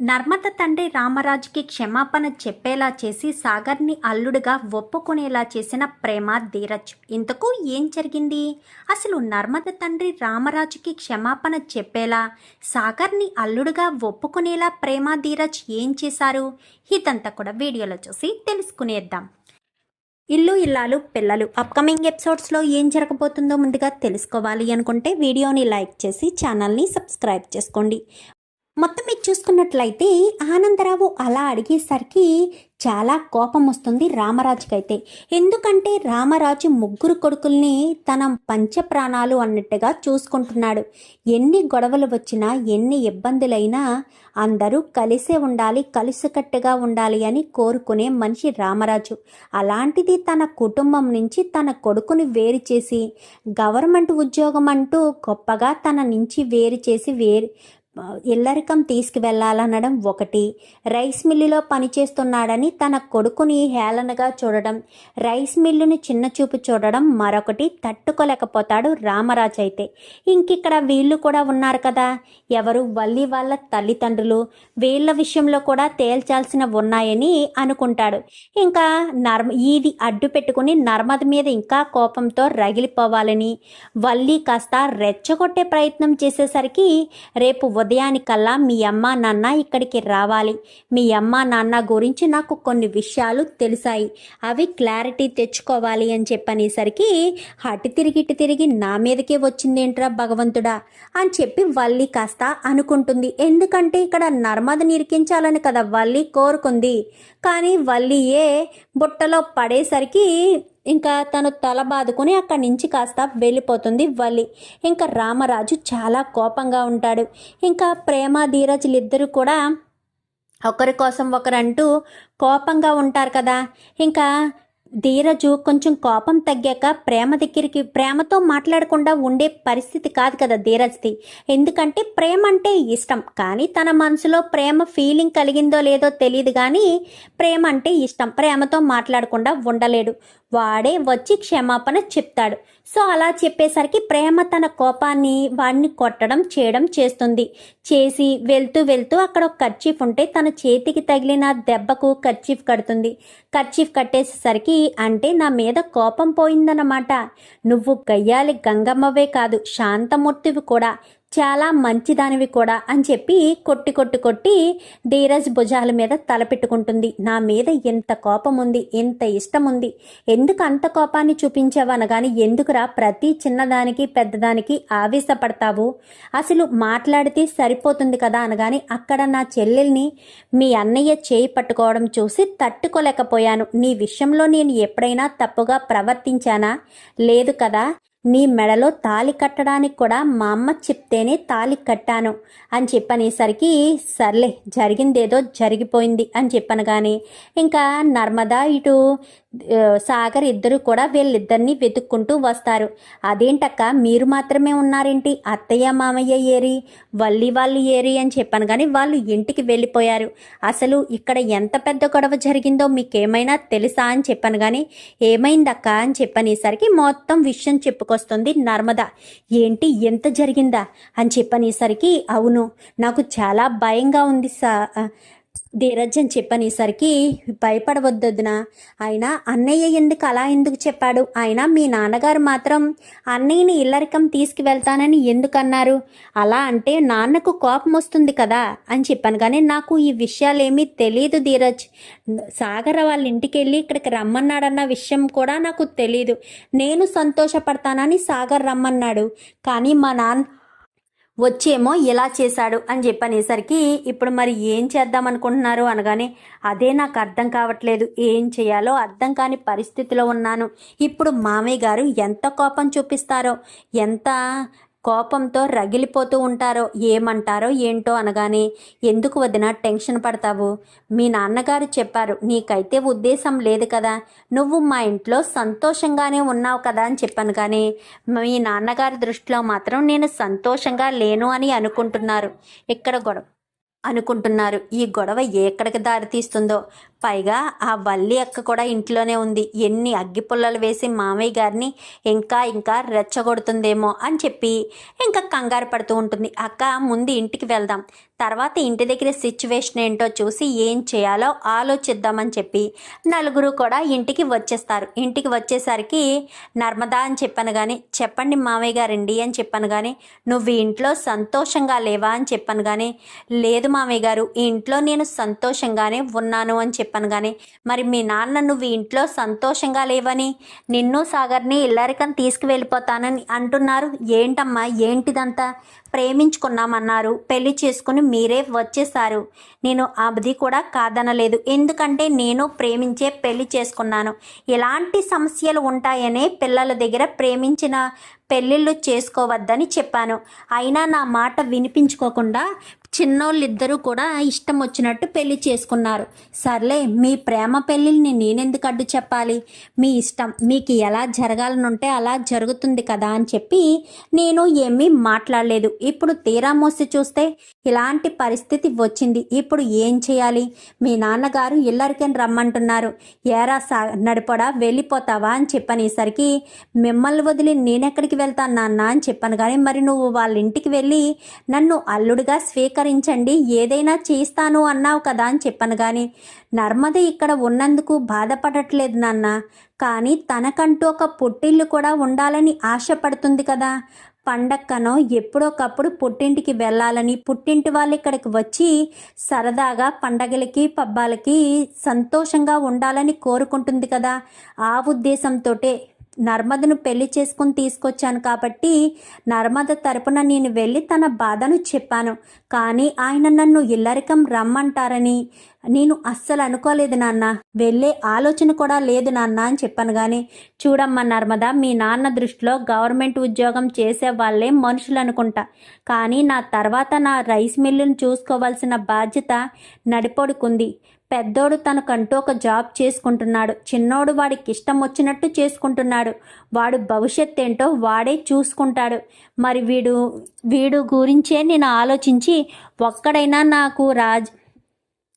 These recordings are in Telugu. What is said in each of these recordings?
నర్మద తండ్రి రామరాజుకి క్షమాపణ చెప్పేలా చేసి సాగర్ని అల్లుడుగా ఒప్పుకునేలా చేసిన ప్రేమ ధీరజ్. ఇంతకు ఏం జరిగింది? అసలు నర్మద తండ్రి రామరాజుకి క్షమాపణ చెప్పేలా సాగర్ని అల్లుడుగా ఒప్పుకునేలా ప్రేమ ధీరజ్ ఏం చేశారు? ఇదంతా కూడా వీడియోలో చూసి తెలుసుకునేద్దాం. ఇల్లు ఇల్లాలు పిల్లలు అప్కమింగ్ ఎపిసోడ్స్లో ఏం జరగబోతుందో ముందుగా తెలుసుకోవాలి అనుకుంటే వీడియోని లైక్ చేసి ఛానల్ని సబ్స్క్రైబ్ చేసుకోండి. మొత్తం మీరు చూసుకున్నట్లయితే ఆనందరావు అలా అడిగేసరికి చాలా కోపం వస్తుంది రామరాజుకైతే. ఎందుకంటే రామరాజు ముగ్గురు కొడుకుల్ని తన పంచప్రాణాలు అన్నట్టుగా చూసుకుంటున్నాడు. ఎన్ని గొడవలు వచ్చినా ఎన్ని ఇబ్బందులైనా అందరూ కలిసే ఉండాలి కలిసికట్టుగా ఉండాలి అని కోరుకునే మనిషి రామరాజు. అలాంటిది తన కుటుంబం నుంచి తన కొడుకుని వేరు చేసి గవర్నమెంట్ ఉద్యోగం అంటూ గొప్పగా తన నుంచి వేరు చేసి వేరు ఇల్లరికం తీసుకువెళ్ళాలనడం ఒకటి. రైస్ మిల్లులో పనిచేస్తున్నాడని తన కొడుకుని హేళనగా చూడడం. రైస్ మిల్లుని చిన్న చూపు చూడడం మరొకటి. తట్టుకోలేకపోతాడు రామరాజు అయితే. ఇంకిక్కడ వీళ్ళు కూడా ఉన్నారు కదా. ఎవరు? వల్లి వాళ్ళ తల్లిదండ్రులు. వీళ్ళ విషయంలో కూడా తేల్చాల్సిన ఉన్నాయని అనుకుంటాడు. ఇంకా నర్మ ఇది అడ్డు పెట్టుకుని నర్మద మీద ఇంకా కోపంతో రగిలిపోవాలని. వల్లి కాస్త రెచ్చగొట్టే ప్రయత్నం చేసేసరికి రేపు ఉదయానికల్లా మీ అమ్మ నాన్న ఇక్కడికి రావాలి. మీ అమ్మ నాన్న గురించి నాకు కొన్ని విషయాలు తెలిసాయి. అవి క్లారిటీ తెచ్చుకోవాలి అని చెప్పనేసరికి అటు తిరిగి ఇటు తిరిగి నా మీదకే వచ్చిందేంట్రా భగవంతుడా? అని చెప్పి వల్లి కాస్త అనుకుంటుంది. ఎందుకంటే ఇక్కడ నర్మద నిరికించాలని కదా వల్లి కోరుకుంది. కానీ వల్లియే బుట్టలో పడేసరికి ఇంకా తను తల బాదుకుని అక్కడి నుంచి కాస్త వెళ్ళిపోతుంది వల్లి. ఇంకా రామరాజు చాలా కోపంగా ఉంటాడు. ఇంకా ప్రేమ ధీరజులు ఇద్దరు కూడా ఒకరి కోసం ఒకరంటూ కోపంగా ఉంటారు కదా. ఇంకా ధీరజు కొంచెం కోపం తగ్గాక ప్రేమ దగ్గరికి ప్రేమతో మాట్లాడకుండా ఉండే పరిస్థితి కాదు కదా ధీరజ్ది. ఎందుకంటే ప్రేమ అంటే ఇష్టం. కానీ తన మనసులో ప్రేమ ఫీలింగ్ కలిగిందో లేదో తెలియదు కానీ ప్రేమ అంటే ఇష్టం. ప్రేమతో మాట్లాడకుండా ఉండలేడు. వాడే వచ్చి క్షమాపణ చెప్తాడు. సో అలా చెప్పేసరికి ప్రేమ తన కోపాన్ని వాడిని కొట్టడం చేయడం చేస్తుంది. చేసి వెళ్తూ వెళ్తూ అక్కడ ఒక కర్చీఫ్ ఉంటే తన చేతికి తగిలిన దెబ్బకు కర్చీఫ్ కడుతుంది. కర్చీఫ్ కట్టేసేసరికి అంటే నా మీద కోపం పోయిందన్నమాట. నువ్వు గయ్యాలి గంగమ్మవే కాదు శాంతమూర్తివి కూడా. చాలా మంచిదానివి కూడా అని చెప్పి కొట్టి కొట్టి కొట్టి ధీరజ్ భుజాల మీద తలపెట్టుకుంటుంది నా మీద ఎంత కోపం ఉంది ఎంత ఇష్టం ఉంది ఎందుకు అంత కోపాన్ని చూపించావనగాని ఎందుకురా ప్రతి చిన్నదానికి పెద్దదానికి ఆవేశపడతావు? అసలు మాట్లాడితే సరిపోతుంది కదా అనగాని అక్కడ నా చెల్లెల్ని మీ అన్నయ్య చేయి పట్టుకోవడం చూసి తట్టుకోలేకపోయాను. నీ విషయంలో నేను ఎప్పుడైనా తప్పుగా ప్రవర్తించానా? లేదు కదా. నీ మెడలో తాలి కట్టడానికి కూడా మా అమ్మ చెప్తేనే తాలి కట్టాను అని చెప్పనేసరికి సర్లే జరిగిందేదో జరిగిపోయింది అని చెప్పను కానీ ఇంకా నర్మదా ఇటు సాగర్ ఇద్దరు కూడా వీళ్ళిద్దరిని వెతుక్కుంటూ వస్తారు. అదేంటక్క మీరు మాత్రమే ఉన్నారేంటి? అత్తయ్య మామయ్య ఏరి వల్లి వాళ్ళు ఏరి అని చెప్పాను కానీ వాళ్ళు ఇంటికి వెళ్ళిపోయారు. అసలు ఇక్కడ ఎంత పెద్ద గొడవ జరిగిందో మీకేమైనా తెలుసా అని చెప్పాను కానీ ఏమైందక్క అని చెప్పనేసరికి మొత్తం విషయం చెప్పుకో చెప్పుకొస్తుంది నర్మద. ఏంటి ఎంత జరిగిందా? అని చెప్పనేసరికి అవును నాకు చాలా భయంగా ఉంది సా ధీరజ్ అని చెప్పనేసరికి భయపడవద్దొద్దున ఆయన అన్నయ్య ఎందుకు అలా ఎందుకు చెప్పాడు? ఆయన మీ నాన్నగారు మాత్రం అన్నయ్యని ఇల్లరికం తీసుకువెళ్తానని ఎందుకు అన్నారు అలా అంటే నాన్నకు కోపం వస్తుంది కదా? అని చెప్పాను కానీ నాకు ఈ విషయాలేమీ తెలియదు ధీరజ్. సాగర్ వాళ్ళ ఇంటికి వెళ్ళి ఇక్కడికి రమ్మన్నాడన్న విషయం కూడా నాకు తెలియదు నేను సంతోషపడతానని సాగర్ రమ్మన్నాడు. కానీ మా నాన్న వచ్చేమో ఇలా చేశాడు అని చెప్పనేసరికి ఇప్పుడు మరి ఏం చేద్దాం అనుకుంటున్నారు అనగానే అదే నాకు అర్థం కావట్లేదు. ఏం చేయాలో అర్థం కాని పరిస్థితిలో ఉన్నాను. ఇప్పుడు మామయ్య గారు ఎంత కోపం చూపిస్తారో ఎంత కోపంతో రగిలిపోతూ ఉంటారో ఏమంటారో ఏంటో అనగానే ఎందుకు వదిన టెన్షన్ పడతావు? మీ నాన్నగారు చెప్పారు నీకైతే ఉద్దేశం లేదు కదా. నువ్వు మా ఇంట్లో సంతోషంగానే ఉన్నావు కదా అని చెప్పాను కానీ మీ నాన్నగారి దృష్టిలో మాత్రం నేను సంతోషంగా లేను అని అనుకుంటున్నారు. ఇక్కడ గొడవ అనుకుంటున్నారు. ఈ గొడవ ఎక్కడికి దారితీస్తుందో పైగా ఆ వల్లి అక్క కూడా ఇంట్లోనే ఉంది. ఎన్ని అగ్గిపుల్లలు వేసి మామయ్య గారిని ఇంకా ఇంకా రెచ్చగొడుతుందేమో అని చెప్పి ఇంకా కంగారు పడుతూ ఉంటుంది. అక్క ముందు ఇంటికి వెళ్దాం. తర్వాత ఇంటి దగ్గర సిచ్యువేషన్ ఏంటో చూసి ఏం చేయాలో ఆలోచిద్దామని చెప్పి నలుగురు కూడా ఇంటికి వచ్చేస్తారు. ఇంటికి వచ్చేసరికి నర్మదా అని చెప్పాను కానీ చెప్పండి మామయ్య గారండి అని చెప్పాను కానీ నువ్వు ఇంట్లో సంతోషంగా లేవా అని చెప్పాను కానీ లేదు మామయ్య గారు ఈ ఇంట్లో నేను సంతోషంగానే ఉన్నాను అని చెప్పి చెప్పాను కానీ మరి మీ నాన్న నువ్వు ఇంట్లో సంతోషంగా లేవని నిన్ను సాగర్ని ఇల్లరికని తీసుకువెళ్ళిపోతానని అంటున్నారు. ఏంటమ్మా ఏంటిదంతా? ప్రేమించుకున్నామన్నారు. పెళ్ళి చేసుకుని మీరే వచ్చేసారు నేను అది కూడా కాదనలేదు. ఎందుకంటే నేను ప్రేమించే పెళ్ళి చేసుకున్నాను. ఎలాంటి సమస్యలు ఉంటాయనే పిల్లల దగ్గర ప్రేమించిన పెళ్ళిళ్ళు చేసుకోవద్దని చెప్పాను. అయినా నా మాట వినిపించుకోకుండా చిన్నోళ్ళిద్దరూ కూడా ఇష్టం వచ్చినట్టు పెళ్ళి చేసుకున్నారు. సర్లే మీ ప్రేమ పెళ్ళిని నేనెందుకు అడ్డు చెప్పాలి? మీ ఇష్టం మీకు ఎలా జరగాలనుంటే అలా జరుగుతుంది కదా అని చెప్పి నేను ఏమీ మాట్లాడలేదు. ఇప్పుడు తీరా మోసి చూస్తే ఇలాంటి పరిస్థితి వచ్చింది. ఇప్పుడు ఏం చేయాలి? మీ నాన్నగారు ఇల్లరికని రమ్మంటున్నారు. ఏరా సా నడిపడా వెళ్ళిపోతావా అని చెప్పనేసరికి మిమ్మల్ని వదిలి నేనెక్కడికి వెళ్తాను నాన్న అని చెప్పాను. కానీ మరి నువ్వు వాళ్ళ ఇంటికి వెళ్ళి నన్ను అల్లుడిగా స్వీకరించండి ఏదైనా చేస్తాను అన్నావు కదా అని చెప్పాను కానీ నర్మద ఇక్కడ ఉన్నందుకు బాధపడట్లేదు నాన్న. కానీ తనకంటూ ఒక పుట్టిల్లు కూడా ఉండాలని ఆశపడుతుంది కదా. పండక్కనో ఎప్పుడోకప్పుడు పుట్టింటికి వెళ్ళాలని పుట్టింటి వాళ్ళు ఇక్కడికి వచ్చి సరదాగా పండగలకి పబ్బాలకి సంతోషంగా ఉండాలని కోరుకుంటుంది కదా. ఆ ఉద్దేశంతోటే నర్మదను పెళ్ళి చేసుకుని తీసుకొచ్చాను కాబట్టి నర్మద తరపున నేను వెళ్ళి తన బాధను చెప్పాను. కానీ ఆయన నన్ను ఇల్లరికం రమ్మంటారని నేను అస్సలు అనుకోలేదు నాన్న. వెళ్ళే ఆలోచన కూడా లేదు నాన్న అని చెప్పాను కానీ చూడమ్మా నర్మద మీ నాన్న దృష్టిలో గవర్నమెంట్ ఉద్యోగం చేసే వాళ్ళే మనుషులు అనుకుంటా. కానీ నా తర్వాత నా రైస్ మిల్లును చూసుకోవాల్సిన బాధ్యత నడిపొడుకుంది. పెద్దోడు తనకంటూ ఒక జాబ్ చేసుకుంటున్నాడు. చిన్నోడు వాడికి ఇష్టం వచ్చినట్టు చేసుకుంటున్నాడు. వాడు భవిష్యత్ ఏంటో వాడే చూసుకుంటాడు. మరి వీడు వీడు గురించే నేను ఆలోచించి ఒక్కడైనా నాకు రాజ్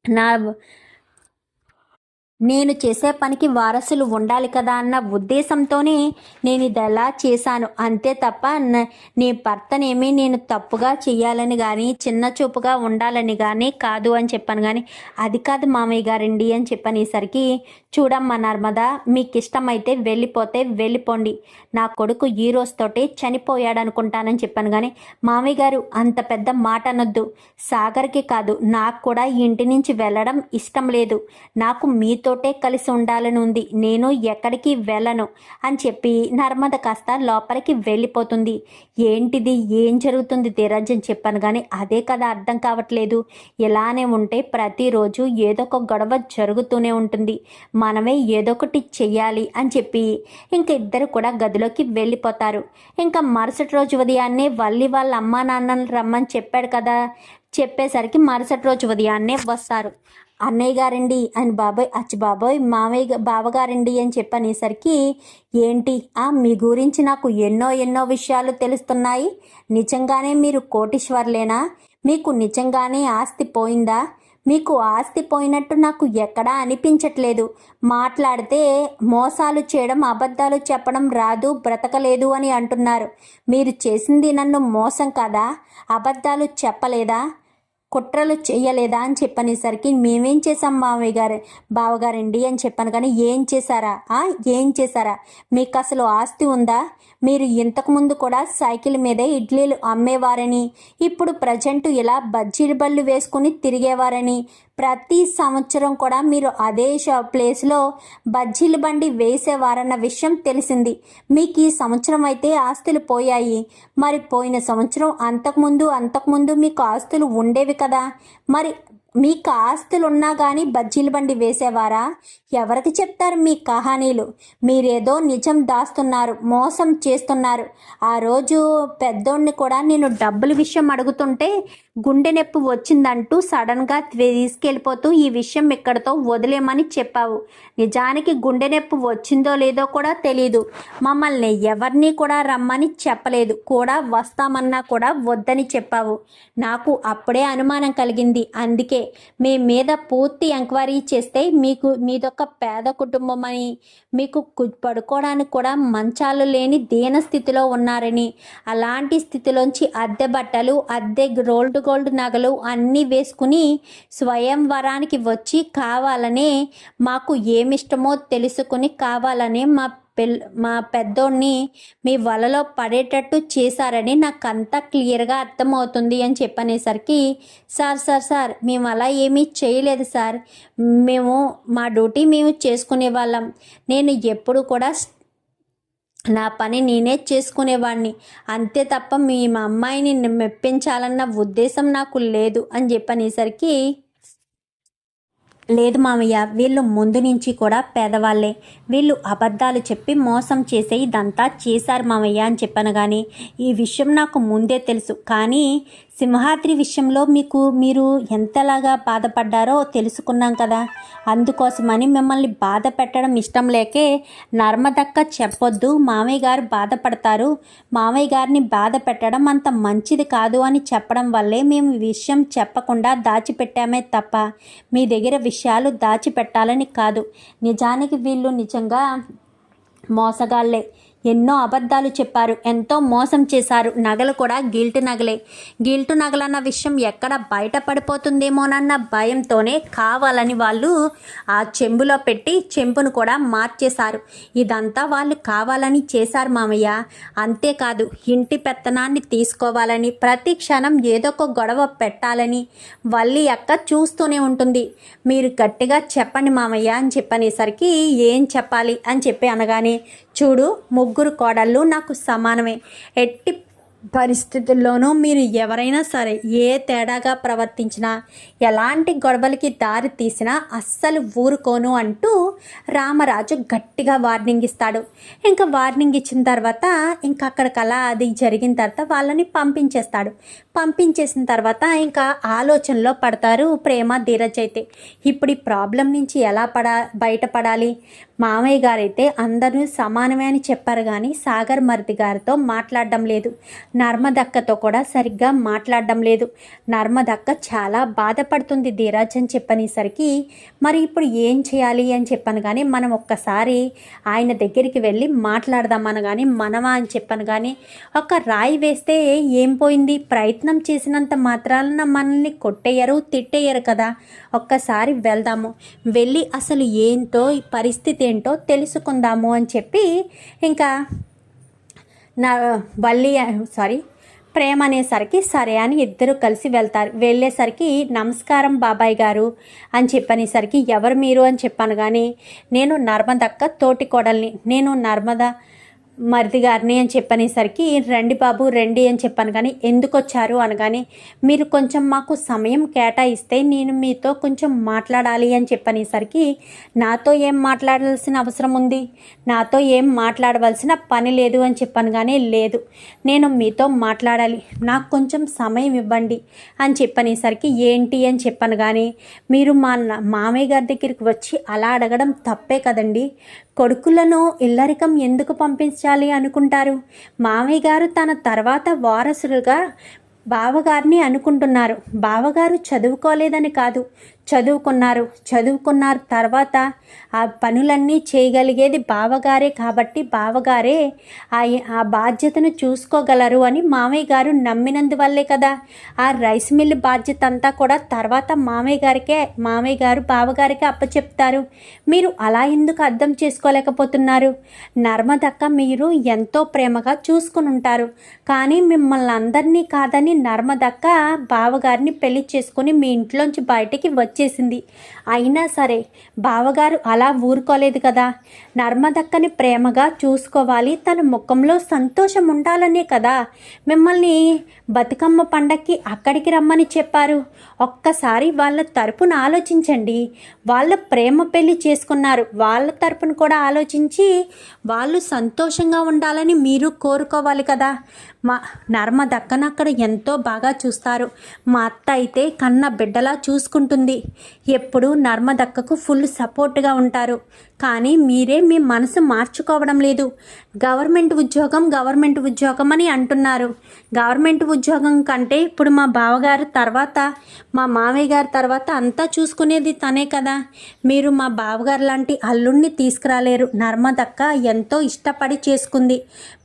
నా నేను చేసే పనికి వారసులు ఉండాలి కదా అన్న ఉద్దేశంతోనే నేను ఇది ఎలా చేశాను. అంతే తప్ప నీ భర్తనేమి నేను తప్పుగా చేయాలని కానీ చిన్న చూపుగా ఉండాలని కానీ కాదు అని చెప్పాను కానీ అది కాదు మామయ్య గారండి అని చెప్పనేసరికి చూడమ్మా నర్మదా మీకు ఇష్టమైతే వెళ్ళిపోతే వెళ్ళిపోండి. నా కొడుకు ఈ రోజుతోటి చనిపోయాడు అనుకుంటానని చెప్పాను కానీ మామయ్య గారు అంత పెద్ద మాట అనొద్దు. సాగర్కి కాదు నాకు కూడా ఇంటి నుంచి వెళ్ళడం ఇష్టం లేదు. నాకు నీతోటే కలిసి ఉండాలని ఉంది నేను ఎక్కడికి వెళ్ళను అని చెప్పి నర్మద కాస్త లోపలికి వెళ్ళిపోతుంది. ఏంటిది? ఏం జరుగుతుంది ధీరజ్ అని చెప్పాను కానీ అదే కదా అర్థం కావట్లేదు. ఇలానే ఉంటే ప్రతిరోజు ఏదో ఒక గొడవ జరుగుతూనే ఉంటుంది. మనమే ఏదో ఒకటి చెయ్యాలి అని చెప్పి ఇంక ఇద్దరు కూడా గదిలోకి వెళ్ళిపోతారు. ఇంకా మరుసటి రోజు ఉదయాన్నే వల్లి వాళ్ళ అమ్మా నాన్నలు రమ్మని చెప్పాడు కదా. చెప్పేసరికి మరుసటి రోజు ఉదయాన్నే వస్తారు. అన్నయ్య గారండి అని బాబాయ్ అచ్చి బాబాయ్ మామయ్య బావగారండి అని చెప్పనేసరికి ఏంటి? ఆ మీ గురించి నాకు ఎన్నో ఎన్నో విషయాలు తెలుస్తున్నాయి. నిజంగానే మీరు కోటీశ్వర్లేనా? మీకు నిజంగానే ఆస్తి పోయిందా? మీకు ఆస్తి పోయినట్టు నాకు ఎక్కడా అనిపించట్లేదు. మాట్లాడితే మోసాలు చేయడం అబద్ధాలు చెప్పడం రాదు బ్రతకలేదు అని అంటున్నారు. మీరు చేసింది నన్ను మోసం కదా? అబద్ధాలు చెప్పలేదా? కుట్రలు చేయలేదా అని చెప్పనేసరికి మేమేం చేసాం మామయ్య గారు బావగారండి అని చెప్పాను. కానీ ఏం చేశారా? ఏం చేశారా? మీకు అసలు ఆస్తి ఉందా? మీరు ఇంతకుముందు కూడా సైకిల్ మీదే ఇడ్లీలు అమ్మేవారని ఇప్పుడు ప్రజెంట్ ఇలా బజ్జీలు బళ్ళు వేసుకుని తిరిగేవారని ప్రతి సంవత్సరం కూడా మీరు అదే షా ప్లేస్లో బజ్జీల బండి వేసేవారన్న విషయం తెలిసింది. మీకు ఈ సంవత్సరం అయితే ఆస్తులు పోయాయి. మరి పోయిన సంవత్సరం అంతకుముందు అంతకుముందు మీకు ఆస్తులు ఉండేవి కదా మరి మీకు ఆస్తులు ఉన్నా కానీ బజ్జీల బండి వేసేవారా? ఎవరికి చెప్తారు మీ కహానీలు? మీరేదో నిజం దాస్తున్నారు మోసం చేస్తున్నారు. ఆ రోజు పెద్దోడిని కూడా నేను డబ్బుల విషయం అడుగుతుంటే గుండె నొప్పి వచ్చిందంటూ సడన్గా తీసుకెళ్ళిపోతూ ఈ విషయం ఇక్కడతో వదిలేమని చెప్పావు. నిజానికి గుండె నొప్పి వచ్చిందో లేదో కూడా తెలియదు మమ్మల్ని ఎవరిని కూడా రమ్మని చెప్పలేదు. కూడా వస్తామన్నా కూడా వద్దని చెప్పావు. నాకు అప్పుడే అనుమానం కలిగింది. అందుకే మీ మీద పూర్తి ఎంక్వైరీ చేస్తే మీకు మీదొక పేద కుటుంబం అని మీకు పడుకోవడానికి కూడా మంచాలు లేని దీన స్థితిలో ఉన్నారని అలాంటి స్థితిలోంచి అద్దె బట్టలు అద్దె రోల్డ్ గోల్డ్ నగలు అన్నీ వేసుకుని స్వయంవరానికి వచ్చి కావాలనే మాకు ఏమిష్టమో తెలుసుకుని కావాలనే మా పిల్ మా పెద్దోడిని మీ వలలో పడేటట్టు చేశారని నాకు అంతా క్లియర్గా అర్థమవుతుంది అని చెప్పనేసరికి సార్ సార్ సార్ మేము అలా ఏమీ చేయలేదు సార్. మేము మా డ్యూటీ మేము చేసుకునే వాళ్ళం నేను ఎప్పుడు కూడా నా పని నేనే చేసుకునేవాడిని అంతే తప్ప మీ మా అమ్మాయిని మెప్పించాలన్న ఉద్దేశం నాకు లేదు అని చెప్పనేసరికి లేదు మామయ్య వీళ్ళు ముందు నుంచి కూడా పేదవాళ్ళే. వీళ్ళు అబద్ధాలు చెప్పి మోసం చేసే ఇదంతా చేశారు మామయ్య అని చెప్పాను కానీ ఈ విషయం నాకు ముందే తెలుసు. కానీ సింహాద్రి విషయంలో మీకు మీరు ఎంతలాగా బాధపడ్డారో తెలుసుకున్నాం కదా. అందుకోసమని మిమ్మల్ని బాధ పెట్టడం ఇష్టం లేకే నర్మదక్క చెప్పొద్దు మామయ్య గారు బాధపడతారు. మామయ్య గారిని బాధ పెట్టడం అంత మంచిది కాదు అని చెప్పడం వల్లే మేము విషయం చెప్పకుండా దాచిపెట్టామే తప్ప మీ దగ్గర విషయాలు దాచిపెట్టాలని కాదు. నిజానికి వీళ్ళు నిజంగా మోసగాళ్ళే. ఎన్నో అబద్ధాలు చెప్పారు ఎంతో మోసం చేశారు. నగలు కూడా గిల్టు నగలే. గిల్టు నగలన్న విషయం ఎక్కడ బయట పడిపోతుందేమోనన్న భయంతోనే కావాలని వాళ్ళు ఆ చెంబులో పెట్టి చెంబును కూడా మార్చేశారు. ఇదంతా వాళ్ళు కావాలని చేశారు మామయ్య. అంతేకాదు ఇంటి పెత్తనాన్ని తీసుకోవాలని ప్రతి క్షణం ఏదో ఒక గొడవ పెట్టాలని వల్లి అక్క చూస్తూనే ఉంటుంది. మీరు గట్టిగా చెప్పండి మామయ్య అని చెప్పనేసరికి ఏం చెప్పాలి అని చెప్పి అనగానే చూడు ముగ్గురు కోడళ్ళు నాకు సమానమే. ఎట్టి పరిస్థితుల్లోనూ మీరు ఎవరైనా సరే ఏ తేడాగా ప్రవర్తించినా ఎలాంటి గొడవలకి దారి తీసినా అస్సలు ఊరుకోను అంటూ రామరాజు గట్టిగా వార్నింగ్ ఇస్తాడు. ఇంకా వార్నింగ్ ఇచ్చిన తర్వాత ఇంకా అక్కడికలా అది జరిగిన తర్వాత వాళ్ళని పంపించేస్తాడు. పంపించేసిన తర్వాత ఇంకా ఆలోచనలో పడతారు ప్రేమ ధీరజ్ అయితే. ఇప్పుడు ఈ ప్రాబ్లం నుంచి ఎలా పడా బయటపడాలి? మామయ్య గారైతే అందరూ సమానమే అని చెప్పారు కానీ సాగర్ మరిది గారితో మాట్లాడడం లేదు. నర్మదక్కతో కూడా సరిగ్గా మాట్లాడడం లేదు. నర్మదక్క చాలా బాధపడుతుంది ధీరాజ్ అని చెప్పనేసరికి మరి ఇప్పుడు ఏం చేయాలి అని చెప్పి చెప్పాను కానీ మనం ఒక్కసారి ఆయన దగ్గరికి వెళ్ళి మాట్లాడదామని కానీ మనమా అని చెప్పాను కానీ ఒక రాయి వేస్తే ఏం పోయింది? ప్రయత్నం చేసినంత మాత్రాన మనల్ని కొట్టేయరు తిట్టేయరు కదా. ఒక్కసారి వెళ్దాము. వెళ్ళి అసలు ఏంటో ఈ పరిస్థితి ఏంటో తెలుసుకుందాము అని చెప్పి ఇంకా నా వల్లి సారీ ప్రేమ అనేసరికి సరే అని ఇద్దరు కలిసి వెళ్తారు. వెళ్ళేసరికి నమస్కారం బాబాయ్ గారు అని చెప్పనేసరికి ఎవరు మీరు అని చెప్పాను కానీ నేను నర్మదక్క తోటి కోడల్ని నేను నర్మద మరిది గారిని అని చెప్పనేసరికి రండి బాబు రండి అని చెప్పాను కానీ ఎందుకు వచ్చారు? అనగానే మీరు కొంచెం మాకు సమయం కేటాయిస్తే నేను మీతో కొంచెం మాట్లాడాలి అని చెప్పనేసరికి నాతో ఏం మాట్లాడాల్సిన అవసరం ఉంది? నాతో ఏం మాట్లాడవలసిన పని లేదు అని చెప్పాను కానీ లేదు నేను మీతో మాట్లాడాలి. నాకు కొంచెం సమయం ఇవ్వండి అని చెప్పనేసరికి ఏంటి? అని చెప్పాను కానీ మీరు మా మామయ్య గారి దగ్గరికి వచ్చి అలా అడగడం తప్పే కదండి. కొడుకులను ఇల్లరికం ఎందుకు పంపించాలి అనుకుంటారు? మామయ్య గారు తన తర్వాత వారసులుగా బావగారిని అనుకుంటున్నారు. బావగారు చదువుకోలేదని కాదు చదువుకున్నారు. చదువుకున్నారు తర్వాత ఆ పనులన్నీ చేయగలిగేది బావగారే కాబట్టి బావగారే ఆ ఆ బాధ్యతను చూసుకోగలరు అని మామయ్య గారు నమ్మినందువల్లే కదా. ఆ రైస్ మిల్ బాధ్యత అంతా కూడా తర్వాత మామయ్య గారికే మామయ్య గారు బావగారికి అప్పచెప్తారు. మీరు అలా ఎందుకు అర్థం చేసుకోలేకపోతున్నారు? నర్మదక్క మీరు ఎంతో ప్రేమగా చూసుకుని ఉంటారు. కానీ మిమ్మల్ని అందరినీ కాదని నర్మదక్క బావగారిని పెళ్ళి చేసుకుని మీ ఇంట్లోంచి బయటికి వచ్చేసింది. అయినా సరే బావగారు అలా ఊరుకోలేదు కదా. నర్మదక్కని ప్రేమగా చూసుకోవాలి. తన ముఖంలో సంతోషం ఉండాలనే కదా. మిమ్మల్ని బతుకమ్మ పండక్కి అక్కడికి రమ్మని చెప్పారు. ఒక్కసారి వాళ్ళ తరపున ఆలోచించండి. వాళ్ళ ప్రేమ పెళ్ళి చేసుకున్నారు. వాళ్ళ తరపున కూడా ఆలోచించి వాళ్ళు సంతోషంగా ఉండాలని మీరు కోరుకోవాలి కదా. మా నర్మదక్కన అక్కడ ఎంతో బాగా చూస్తారు. మా అత్త అయితే కన్న బిడ్డలా చూసుకుంటుంది. ఎప్పుడు నర్మదక్కకు ఫుల్ సపోర్ట్గా ఉంటారు. కానీ మీరే మీ మనసు మార్చుకోవడం లేదు. గవర్నమెంట్ ఉద్యోగం గవర్నమెంట్ ఉద్యోగం అని అంటున్నారు. గవర్నమెంట్ ఉద్యోగం కంటే ఇప్పుడు మా బావగారు తర్వాత మా మామయ్య గారి తర్వాత అంతా చూసుకునేది తనే కదా. మీరు మా బావగారు లాంటి అల్లుడిని తీసుకురాలేరు. నర్మదక్క ఎంతో ఇష్టపడి చేసుకుంది.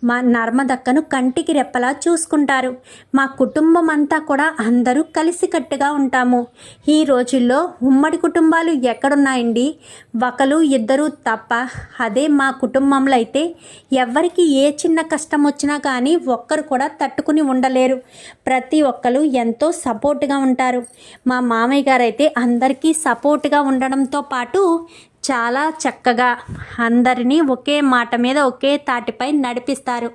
మా నర్మదక్కను కంటికి రెప్పలా చూసుకుంటారు. మా కుటుంబం అంతా కూడా అందరూ కలిసికట్టుగా ఉంటాము. ఈ రోజుల్లో ఉమ్మడి కుటుంబాలు ఎక్కడున్నాయండి? ఒకరు ఇద్దరు తప్ప అదే మా కుటుంబంలో అయితే ఎవరికి ఏ చిన్న కష్టం వచ్చినా కానీ ఒక్కరు కూడా తట్టుకుని ఉండలేరు. ప్రతి ఒక్కరు ఎంతో సపోర్ట్గా ఉంటారు. మా మామయ్య గారు అయితే అందరికీ సపోర్ట్గా ఉండడంతో పాటు చాలా చక్కగా అందరినీ ఒకే మాట మీద ఒకే తాటిపై నడిపిస్తారు.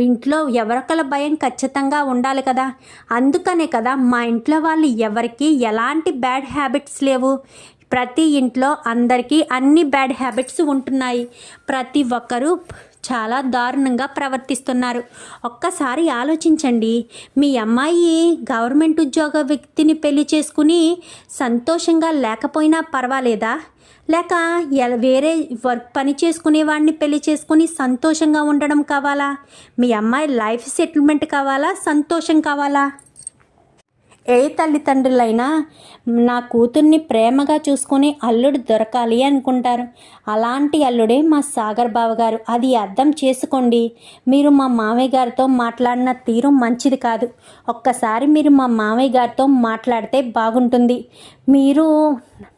ఇంట్లో ఎవరికల భయం ఖచ్చితంగా ఉండాలి కదా. అందుకనే కదా మా ఇంట్లో వాళ్ళు ఎవరికి ఎలాంటి బ్యాడ్ హ్యాబిట్స్ లేవు. ప్రతి ఇంట్లో అందరికీ అన్ని బ్యాడ్ హ్యాబిట్స్ ఉంటున్నాయి. ప్రతి ఒక్కరూ చాలా దారుణంగా ప్రవర్తిస్తున్నారు. ఒక్కసారి ఆలోచించండి. మీ అమ్మాయి గవర్నమెంట్ ఉద్యోగ వ్యక్తిని పెళ్ళి చేసుకుని సంతోషంగా లేకపోయినా పర్వాలేదా? లేక వేరే వర్క్ పని చేసుకునేవాడిని పెళ్ళి చేసుకుని సంతోషంగా ఉండడం కావాలా? మీ అమ్మాయి లైఫ్ సెటిల్మెంట్ కావాలా? సంతోషం కావాలా? ఏ తల్లిదండ్రులైనా నా కూతుర్ని ప్రేమగా చూసుకుని అల్లుడు దొరకాలి అనుకుంటారు. అలాంటి అల్లుడే మా సాగర్ బావ గారు అది అర్థం చేసుకోండి. మీరు మా మామయ్య గారితో మాట్లాడిన తీరు మంచిది కాదు. ఒక్కసారి మీరు మా మామయ్య గారితో మాట్లాడితే బాగుంటుంది. మీరు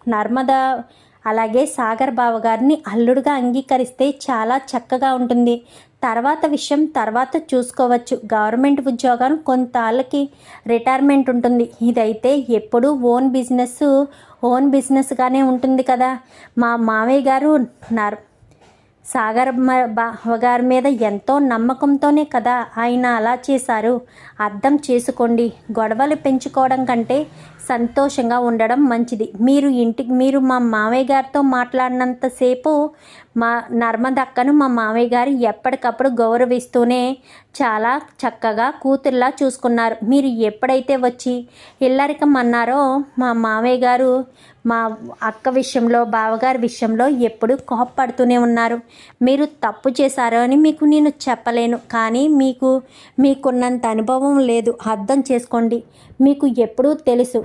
నర్మదా అలాగే సాగర్ బావ గారిని అల్లుడుగా అంగీకరిస్తే చాలా చక్కగా ఉంటుంది. తర్వాత విషయం తర్వాత చూసుకోవచ్చు. గవర్నమెంట్ ఉద్యోగం కొంతాళ్ళకి రిటైర్మెంట్ ఉంటుంది. ఇదైతే ఎప్పుడూ ఓన్ బిజినెస్ ఓన్ బిజినెస్గానే ఉంటుంది కదా. మా మామయ్య గారు నర్ సాగర్ మ- గారి మీద ఎంతో నమ్మకంతోనే కదా ఆయన అలా చేశారు. అర్థం చేసుకోండి. గొడవలు పెంచుకోవడం కంటే సంతోషంగా ఉండడం మంచిది. మీరు ఇంటికి మీరు మా మామయ్య గారితో మాట్లాడినంతసేపు మా నర్మదక్కను మా మామయ్య గారు ఎప్పటికప్పుడు గౌరవిస్తూనే చాలా చక్కగా కూతుర్లా చూసుకున్నారు. మీరు ఎప్పుడైతే వచ్చి ఇల్లరికం అన్నారో మా మామయ్య గారు మా అక్క విషయంలో బావగారి విషయంలో ఎప్పుడు కోప్పడుతూనే ఉన్నారు. మీరు తప్పు చేశారు అని మీకు నేను చెప్పలేను. కానీ మీకు మీకున్నంత అనుభవం లేదు. అర్థం చేసుకోండి. మీకు ఎప్పుడూ తెలుసు.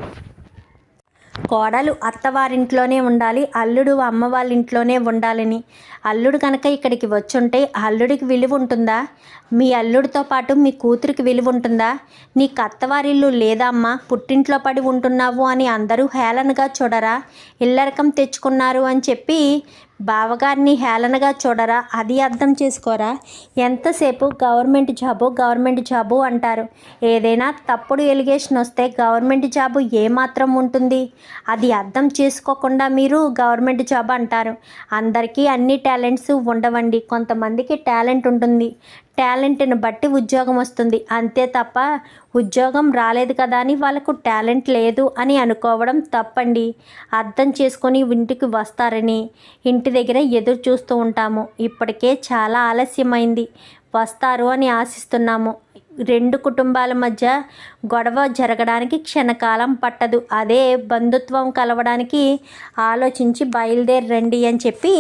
కోడలు అత్తవారింట్లోనే ఉండాలి అల్లుడు అమ్మ వాళ్ళ ఇంట్లోనే ఉండాలని. అల్లుడు కనుక ఇక్కడికి వచ్చుంటే అల్లుడికి విలువ ఉంటుందా? మీ అల్లుడితో పాటు మీ కూతురికి విలువ ఉంటుందా? నీకు అత్తవారిల్లు లేదా అమ్మా పుట్టింట్లో పడి ఉంటున్నావు అని అందరూ హేళనగా చూడరా? ఇల్లరకం తెచ్చుకున్నారు అని చెప్పి బావగారిని హేళనగా చూడరా? అది అర్థం చేసుకోరా? ఎంతసేపు గవర్నమెంట్ జాబు గవర్నమెంట్ జాబు అంటారు. ఏదైనా తప్పుడు ఎలిగేషన్ వస్తే గవర్నమెంట్ జాబు ఏమాత్రం ఉంటుంది? అది అర్థం చేసుకోకుండా మీరు గవర్నమెంట్ జాబ్ అంటారు. అందరికీ అన్ని టాలెంట్స్ ఉండవండి. కొంతమందికి టాలెంట్ ఉంటుంది. టాలెంట్ని బట్టి ఉద్యోగం వస్తుంది. అంతే తప్ప ఉద్యోగం రాలేదు కదా అని వాళ్ళకు టాలెంట్ లేదు అని అనుకోవడం తప్పండి. అర్థం చేసుకొని ఇంటికి వస్తారని ఇంటి దగ్గర ఎదురు చూస్తూ ఉంటాము. ఇప్పటికే చాలా ఆలస్యమైంది. వస్తారు అని ఆశిస్తున్నాము. రెండు కుటుంబాల మధ్య గొడవ జరగడానికి క్షణకాలం పట్టదు. అదే బంధుత్వం కలవడానికి ఆలోచించి బయలుదేరండి అని చెప్పి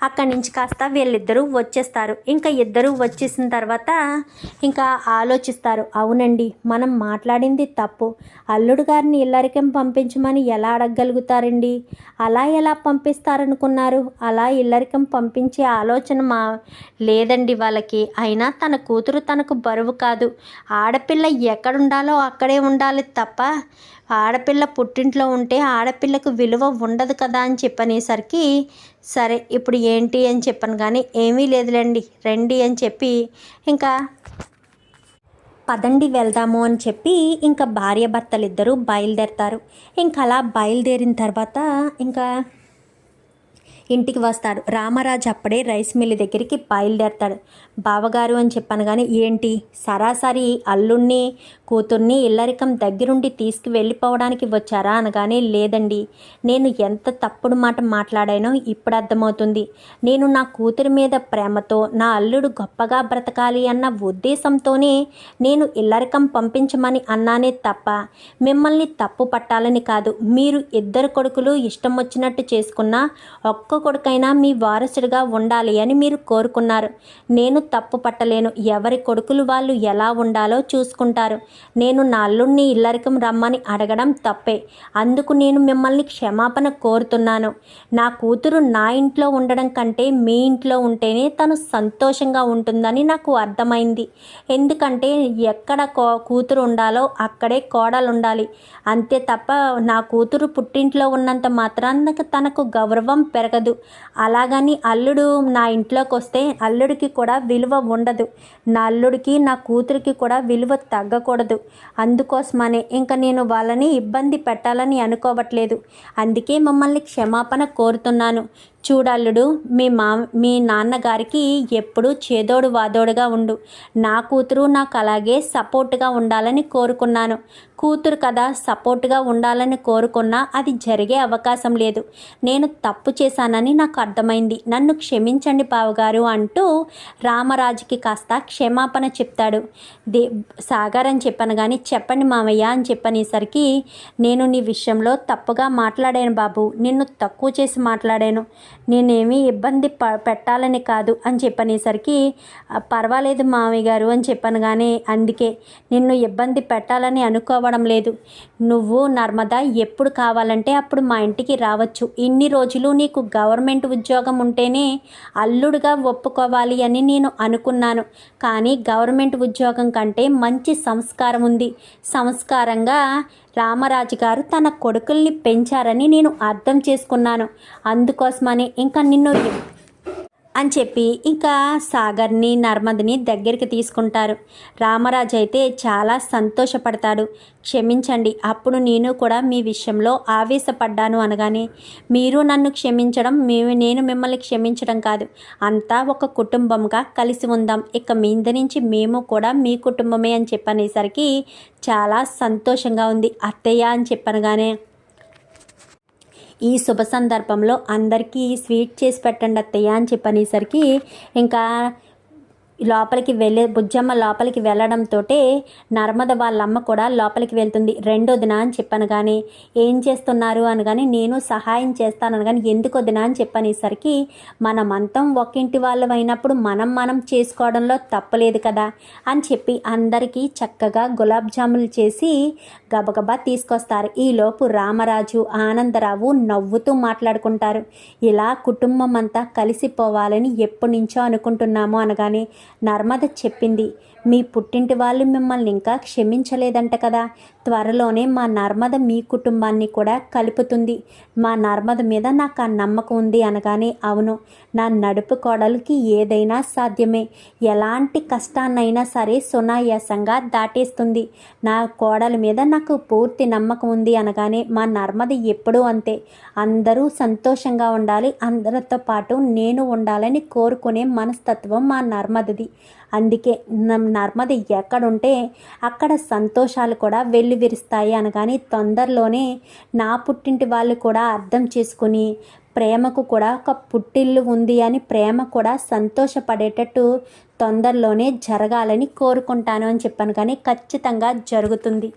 అక్కడి నుంచి కాస్త వీళ్ళిద్దరూ వచ్చేస్తారు. ఇంకా ఇద్దరు వచ్చేసిన తర్వాత ఇంకా ఆలోచిస్తారు అవునండి మనం మాట్లాడింది తప్పు. అల్లుడు గారిని ఇల్లరికం పంపించమని ఎలా అడగగలుగుతారండి? అలా ఎలా పంపిస్తారనుకున్నారు? అలా ఇల్లరికం పంపించే ఆలోచన మా లేదండి వాళ్ళకి. అయినా తన కూతురు తనకు బరువు కాదు. ఆడపిల్ల ఎక్కడుండాలో అక్కడే ఉండాలి తప్ప ఆడపిల్ల పుట్టింట్లో ఉంటే ఆడపిల్లకు విలువ ఉండదు కదా అని చెప్పనేసరికి సరే ఇప్పుడు ఏంటి అని చెప్పాను కానీ ఏమీ లేదులేండి రండి అని చెప్పి ఇంకా పదండి వెళ్దాము అని చెప్పి ఇంకా భార్య భర్తలిద్దరూ బయలుదేరతారు. ఇంకా అలా బయలుదేరిన తర్వాత ఇంకా ఇంటికి వస్తాడు రామరాజు అప్పుడే రైస్ మిల్ దగ్గరికి బయలుదేరతాడు. బావగారు అని చెప్పాను కానీ ఏంటి? సరాసరి అల్లుణ్ణి కూతుర్ని ఇల్లరికం దగ్గరుండి తీసుకు వెళ్ళిపోవడానికి వచ్చారా అనగానే లేదండి. నేను ఎంత తప్పుడు మాట మాట్లాడానో ఇప్పుడు అర్థమవుతుంది. నేను నా కూతురి మీద ప్రేమతో నా అల్లుడు గొప్పగా బ్రతకాలి అన్న ఉద్దేశంతోనే నేను ఇల్లరికం పంపించమని అన్నానే తప్ప మిమ్మల్ని తప్పు పట్టాలని కాదు. మీరు ఇద్దరు కొడుకులు ఇష్టం వచ్చినట్టు చేసుకున్న ఒక్క కొడుకైనా మీ వారసుడిగా ఉండాలి అని మీరు కోరుకున్నారు. నేను తప్పు పట్టలేను. ఎవరి కొడుకులు వాళ్ళు ఎలా ఉండాలో చూసుకుంటారు. నేను నా అల్లుడిని ఇల్లరికం రమ్మని అడగడం తప్పే. అందుకు నేను మిమ్మల్ని క్షమాపణ కోరుతున్నాను. నా కూతురు నా ఇంట్లో ఉండడం కంటే మీ ఇంట్లో ఉంటేనే తను సంతోషంగా ఉంటుందని నాకు అర్థమైంది. ఎందుకంటే ఎక్కడ కో కూతురు ఉండాలో అక్కడే కోడలు ఉండాలి అంతే తప్ప నా కూతురు పుట్టింట్లో ఉన్నంత మాత్రాన తనకు గౌరవం పెరగదు. అలాగని అల్లుడు నా ఇంట్లోకి వస్తే అల్లుడికి కూడా విలువ ఉండదు. నా అల్లుడికి నా కూతురికి కూడా విలువ తగ్గకూడదు. అందుకోసమనే ఇంకా నేను వాళ్ళని ఇబ్బంది పెట్టాలని అనుకోవట్లేదు. అందుకే మమ్మల్ని క్షమాపణ కోరుతున్నాను. చూడల్లుడు మీ మా మీ నాన్నగారికి ఎప్పుడూ చేదోడు వాదోడుగా ఉండు. నా కూతురు నాకు అలాగే సపోర్ట్గా ఉండాలని కోరుకున్నాను. కూతురు కదా సపోర్ట్గా ఉండాలని కోరుకున్నా అది జరిగే అవకాశం లేదు. నేను తప్పు చేశానని నాకు అర్థమైంది. నన్ను క్షమించండి బావగారు అంటూ రామరాజుకి కాస్త క్షమాపణ చెప్తాడు. దే సాగర్ అని చెప్పాను కానీ చెప్పండి మామయ్య అని చెప్పనేసరికి నేను నీ విషయంలో తప్పుగా మాట్లాడాను బాబు. నిన్ను తక్కువ చేసి మాట్లాడాను. నేనేమీ ఇబ్బంది ప పెట్టాలని కాదు అని చెప్పనేసరికి పర్వాలేదు మామయ్య గారు అని చెప్పాను కానీ అందుకే నిన్ను ఇబ్బంది పెట్టాలని అనుకోవడం లేదు. నువ్వు నర్మదా ఎప్పుడు కావాలంటే అప్పుడు మా ఇంటికి రావచ్చు. ఇన్ని రోజులు నీకు గవర్నమెంట్ ఉద్యోగం ఉంటేనే అల్లుడుగా ఒప్పుకోవాలి అని నేను అనుకున్నాను. కానీ గవర్నమెంట్ ఉద్యోగం కంటే మంచి సంస్కారం ఉంది. సంస్కారంగా రామరాజు గారు తన కొడుకుల్ని పెంచారని నేను అర్థం చేసుకున్నాను. అందుకోసమని ఇంకా నిన్ను అని చెప్పి ఇంకా సాగర్ని నర్మదిని దగ్గరికి తీసుకుంటారు. రామరాజు అయితే చాలా సంతోషపడతాడు. క్షమించండి అప్పుడు నేను కూడా మీ విషయంలో ఆవేశపడ్డాను అనగానే మీరు నన్ను క్షమించడం మేము నేను మిమ్మల్ని క్షమించడం కాదు. అంతా ఒక కుటుంబంగా కలిసి ఉందాం. ఇక మీద నుంచి మేము కూడా మీ కుటుంబమే అని చెప్పనేసరికి చాలా సంతోషంగా ఉంది. అత్తయ్య అని చెప్పనగానే ఈ శుభ సందర్భంలో అందరికీ స్వీట్ చేసి పెట్టండి అత్తయ్య అని చెప్పనేసరికి ఇంకా లోపలికి వెళ్ళే బుజ్జమ్మ లోపలికి వెళ్ళడంతో నర్మద వాళ్ళమ్మ కూడా లోపలికి వెళ్తుంది. రెండోదిన అని చెప్పాను కానీ ఏం చేస్తున్నారు అనగాని నేను సహాయం చేస్తాను అనగాని ఎందుకు వదిన అని చెప్పనేసరికి మనమంతం ఒకింటి వాళ్ళు అయినప్పుడు మనం మనం చేసుకోవడంలో తప్పలేదు కదా అని చెప్పి అందరికీ చక్కగా గులాబ్ జాములు చేసి గబగబా తీసుకొస్తారు. ఈలోపు రామరాజు ఆనందరావు నవ్వుతూ మాట్లాడుకుంటారు. ఇలా కుటుంబం అంతా కలిసిపోవాలని ఎప్పటి నుంచో అనుకుంటున్నాము అనగానే నర్మద చెప్పింది. మీ పుట్టింటి వాళ్ళు మిమ్మల్ని ఇంకా క్షమించలేదంట కదా. త్వరలోనే మా నర్మద మీ కుటుంబాన్ని కూడా కలుపుతుంది. మా నర్మద మీద నాకు ఆ నమ్మకం ఉంది అనగానే అవును నా నడుపు కోడలికి ఏదైనా సాధ్యమే. ఎలాంటి కష్టాన్నైనా సరే సునాయాసంగా దాటేస్తుంది. నా కోడల మీద నాకు పూర్తి నమ్మకం ఉంది అనగానే మా నర్మద ఎప్పుడూ అంతే. అందరూ సంతోషంగా ఉండాలి. అందరితో పాటు నేను ఉండాలని కోరుకునే మనస్తత్వం మా నర్మదది. అందుకే న- నర్మద ఎక్కడుంటే అక్కడ సంతోషాలు కూడా వెల్లివిరుస్తాయి అనగాని తొందరలోనే నా పుట్టింటి వాళ్ళు కూడా అర్థం చేసుకుని ప్రేమకు కూడా ఒక పుట్టిల్లు ఉంది అని ప్రేమ కూడా సంతోషపడేటట్టు తొందరలోనే జరగాలని కోరుకుంటాను అని చెప్పాను కానీ ఖచ్చితంగా జరుగుతుంది.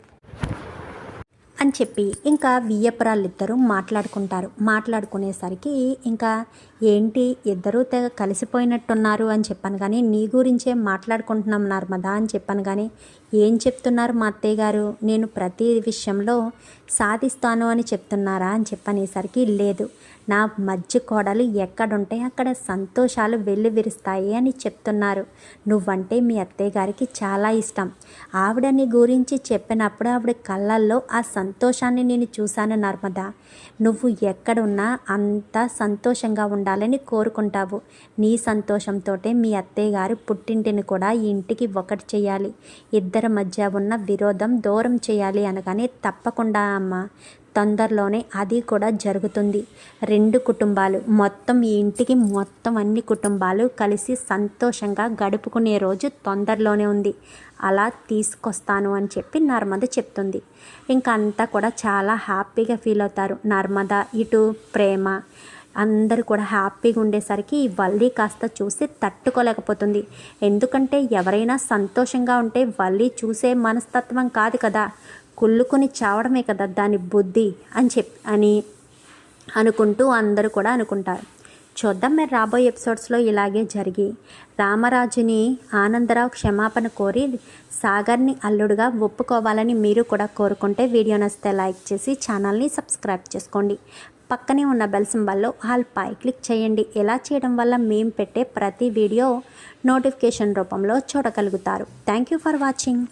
అని చెప్పి ఇంకా వియ్యపురాళ్ళిద్దరూ మాట్లాడుకుంటారు. మాట్లాడుకునేసరికి ఇంకా ఏంటి ఇద్దరూ తెగ కలిసిపోయినట్టున్నారు అని చెప్పాను కానీ నీ గురించే మాట్లాడుకుంటున్నాం నర్మదా అని చెప్పాను కానీ ఏం చెప్తున్నారు మా అత్తయ్య గారు? నేను ప్రతి విషయంలో సాధిస్తాను అని చెప్తున్నారా అని చెప్పనేసరికి లేదు. నా మధ్య కోడలు ఎక్కడుంటే అక్కడ సంతోషాలు వెళ్ళి విరుస్తాయి అని చెప్తున్నారు. నువ్వంటే మీ అత్తయ్య గారికి చాలా ఇష్టం. ఆవిడ నీ గురించి చెప్పినప్పుడు ఆవిడ కళ్ళల్లో ఆ సంతోషాన్ని నేను చూశాను నర్మదా. నువ్వు ఎక్కడున్నా అంత సంతోషంగా ఉండాలని కోరుకుంటావు. నీ సంతోషంతోటే మీ అత్తయ్యగారు పుట్టింటిని కూడా ఈ ఇంటికి ఒకటి చేయాలి. ఇద్దరి మధ్య ఉన్న విరోధం దూరం చేయాలి అనగానే తప్పకుండా అమ్మ. తొందరలోనే అది కూడా జరుగుతుంది. రెండు కుటుంబాలు మొత్తం ఈ ఇంటికి మొత్తం అన్ని కుటుంబాలు కలిసి సంతోషంగా గడుపుకునే రోజు తొందరలోనే ఉంది. అలా తీసుకొస్తాను అని చెప్పి నర్మద చెప్తుంది. ఇంకా అంతా కూడా చాలా హ్యాపీగా ఫీల్ అవుతారు. నర్మద ఇటు ప్రేమ అందరూ కూడా హ్యాపీగా ఉండేసరికి ఈ వల్లి కాస్త చూసి తట్టుకోలేకపోతుంది. ఎందుకంటే ఎవరైనా సంతోషంగా ఉంటే వల్లి చూసే మనస్తత్వం కాదు కదా. కుళ్ళుకుని చావడమే కదా దాని బుద్ధి అని చెప్ అని అనుకుంటూ అందరూ కూడా అనుకుంటారు. చూద్దాం మరి రాబోయే ఎపిసోడ్స్లో ఇలాగే జరిగి రామరాజుని ఆనందరావు క్షమాపణ కోరి సాగర్ని అల్లుడుగా ఒప్పుకోవాలని మీరు కూడా కోరుకుంటే వీడియో నచ్చితే లైక్ చేసి ఛానల్ని సబ్స్క్రైబ్ చేసుకోండి. పక్కనే ఉన్న బెల్ సింబల్లో ఆల్ పై క్లిక్ చేయండి. ఇలా చేయడం వల్ల మేము పెట్టే ప్రతి వీడియో నోటిఫికేషన్ రూపంలో చూడగలుగుతారు. Thank you for watching